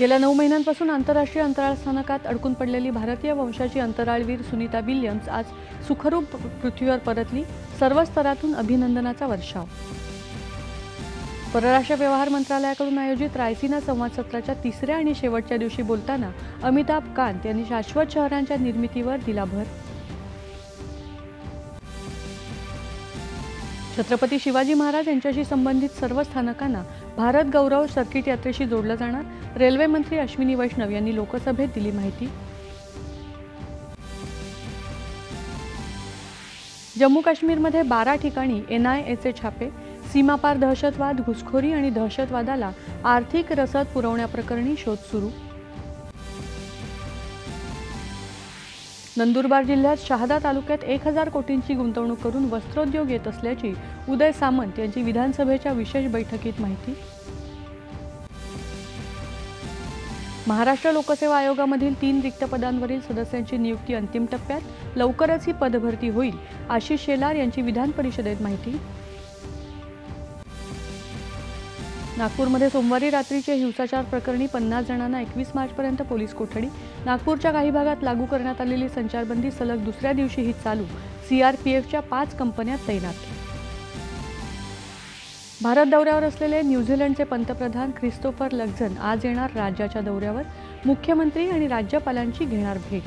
गेल्या नऊ महिन्यांपासून आंतरराष्ट्रीय अंतराळ स्थानकात अडकून पडलेली भारतीय वंशाची अंतराळवीर सुनीता विल्यम्स आज सुखरूप पृथ्वीवर परतली. सर्व स्तरातून अभिनंदनाचा वर्षाव. परराष्ट्र व्यवहार मंत्रालयाकडून आयोजित रायसिना संवाद सत्राच्या तिसऱ्या आणि शेवटच्या दिवशी बोलताना अमिताभ कांत यांनी शाश्वत शहरांच्या निर्मितीवर दिला भर छत्रपती शिवाजी महाराज यांच्याशी संबंधित सर्व स्थानकांना भारत गौरव सर्किट यात्रेशी जोडलं जाणार. रेल्वे मंत्री अश्विनी वैष्णव यांनी लोकसभेत दिली माहिती. जम्मू काश्मीरमध्ये बारा ठिकाणी एन आय एचे छापे सीमापार दहशतवाद घुसखोरी आणि दहशतवादाला आर्थिक रसद पुरवण्याप्रकरणी शोध सुरू. नंदुरबार जिल्ह्यात शहादा तालुक्यात एक हजार कोटींची गुंतवणूक करून वस्त्रोद्योग येत असल्याची उदय सामंत यांची विधानसभेच्या विशेष बैठकीत माहिती. महाराष्ट्र लोकसेवा आयोगामधील तीन रिक्त पदांवरील सदस्यांची नियुक्ती अंतिम टप्प्यात लवकरच ही पदभरती होईल आशिष शेलार यांची विधान परिषदेत माहिती. नागपूरमध्ये सोमवारी रात्रीचे हिंसाचार प्रकरणी पन्नास जणांना एकवीस मार्चपर्यंत पोलीस कोठडी. नागपूरच्या काही भागात लागू करण्यात आलेली संचारबंदी सलग दुसऱ्या दिवशीही चालू. सीआरपीएफच्या पाच कंपन्या तैनात. भारत दौऱ्यावर असलेले न्यूझीलंडचे पंतप्रधान ख्रिस्तोफर लक्झन आज येणार राज्याच्या दौऱ्यावर. मुख्यमंत्री आणि राज्यपालांची घेणार भेट.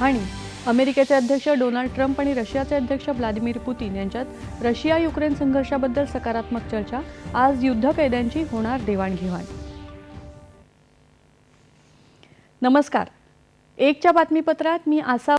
आणि अमेरिकेचे अध्यक्ष डोनाल्ड ट्रम्प आणि रशियाचे अध्यक्ष व्लादिमीर पुतीन यांच्यात रशिया युक्रेन संघर्षाबद्दल सकारात्मक चर्चा आज युद्ध कैद्यांची होणार देवाणघेवाण. नमस्कार. एकच्या बातमीपत्रात मी आसा